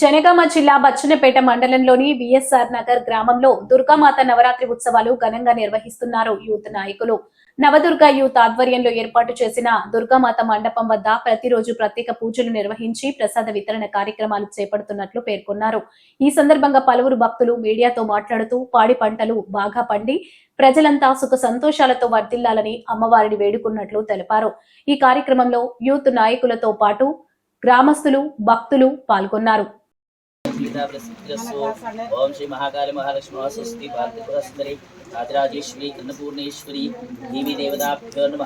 జనగామ జిల్లా బచ్చన్నపేట మండలంలోని విఎస్ఆర్ నగర్ గ్రామంలో దుర్గామాత నవరాత్రి ఉత్సవాలు ఘనంగా నిర్వహిస్తున్నారు యూత్ నాయకులు. నవదుర్గ యూత్ ఆధ్వర్యంలో ఏర్పాటు చేసిన దుర్గామాత మండపం వద్ద ప్రతిరోజు ప్రత్యేక పూజలు నిర్వహించి ప్రసాద వితరణ కార్యక్రమాలు చేపడుతున్నట్లు పేర్కొన్నారు. ఈ సందర్భంగా పలువురు భక్తులు మీడియాతో మాట్లాడుతూ పాడి పంటలు బాగా పండి ప్రజలంతా సుఖ సంతోషాలతో వర్ధిల్లాలని అమ్మవారిని వేడుకున్నట్లు తెలిపారు. ఈ కార్యక్రమంలో యూత్ నాయకులతో పాటు గ్రామస్తులు భక్తులు పాల్గొన్నారు. గీతాప్రసిద్ధిరస్సు ఓం శ్రీ మహాకాళి మహాలక్ష్మి స్వస్తి భారతపురస్మరి రాజరాజేశ్వరి కన్నపూర్ణేశ్వరి దేవి దేవతాభ్యో నమ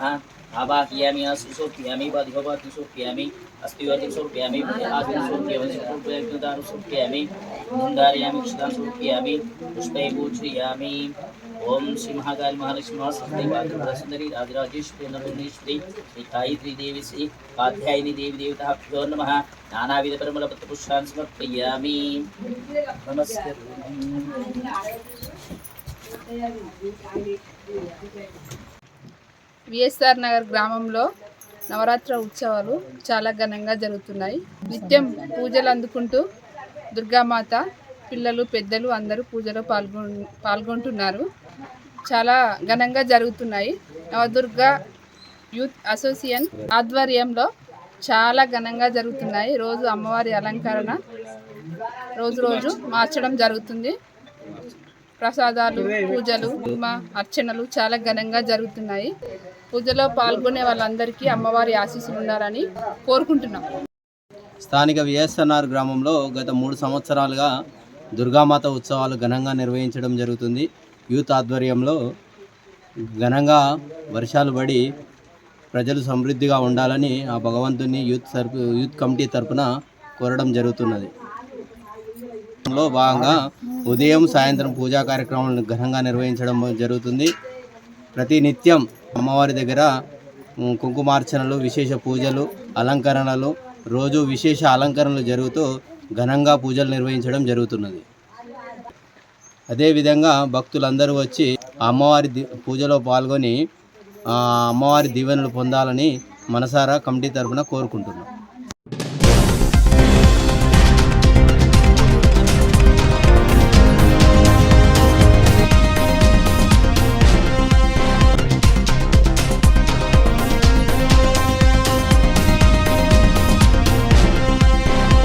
ఆవాహయామి సుసోప్యామి బాధిభవాతి సోప్యామి అస్తివర్తి సోప్యామి ఆదిసోప్యామి సుప్రయత్నదాను సోప్యామి ధారయామి క్షితాన్ సోప్యామి పుష్పై పూజయామి ఓం శ్రీ మహాకాళి మహాలక్ష్మి భారతపురస్మరి రాజరాజేశ్వరి కన్నపూర్ణేశ్వరి శ్రీ గాయత్రి దేవి శ్రీ కాత్యాయని దేవి దేవతాభ్యో నమ. నానావిధ పరిమళ పుష్పాన్ని సమర్పయామి. నమస్కారం. విఎస్ఆర్ నగర్ గ్రామంలో నవరాత్రి ఉత్సవాలు చాలా ఘనంగా జరుగుతున్నాయి. నిత్యం పూజలు అందుకుంటూ దుర్గామాత పిల్లలు పెద్దలు అందరూ పూజలో పాల్గొ పాల్గొంటున్నారు. చాలా ఘనంగా జరుగుతున్నాయి. నవదుర్గ యూత్ అసోసియేషన్ ఆధ్వర్యంలో చాలా ఘనంగా జరుగుతున్నాయి. రోజు అమ్మవారి అలంకరణ రోజు రోజు మార్చడం జరుగుతుంది. ప్రసాదాలు పూజలు కుర్మ అర్చనలు చాలా ఘనంగా జరుగుతున్నాయి. పూజలో పాల్గొనే వాళ్ళందరికీ అమ్మవారి ఆశీస్సులు ఉండాలని కోరుకుంటున్నాం. స్థానిక విఎస్ఎన్ఆర్ గ్రామంలో గత మూడు సంవత్సరాలుగా దుర్గామాత ఉత్సవాలు ఘనంగా నిర్వహించడం జరుగుతుంది. యూత్ ఆధ్వర్యంలో ఘనంగా వర్షాలు పడి ప్రజలు సమృద్ధిగా ఉండాలని ఆ భగవంతుని యూత్ తరపు యూత్ కమిటీ తరపున కోరడం జరుగుతున్నది. లో భాగంగా ఉదయం సాయంత్రం పూజా కార్యక్రమాలను ఘనంగా నిర్వహించడం జరుగుతుంది. ప్రతి నిత్యం అమ్మవారి దగ్గర కుంకుమార్చనలు విశేష పూజలు అలంకరణలు రోజు విశేష అలంకరణలు జరుగుతూ ఘనంగా పూజలు నిర్వహించడం జరుగుతున్నది. అదేవిధంగా భక్తులందరూ వచ్చి ఆ అమ్మవారి పూజలో పాల్గొని ఆ అమ్మవారి దీవెనలు పొందాలని మనసారా కమిటీ తరపున కోరుకుంటున్నాం.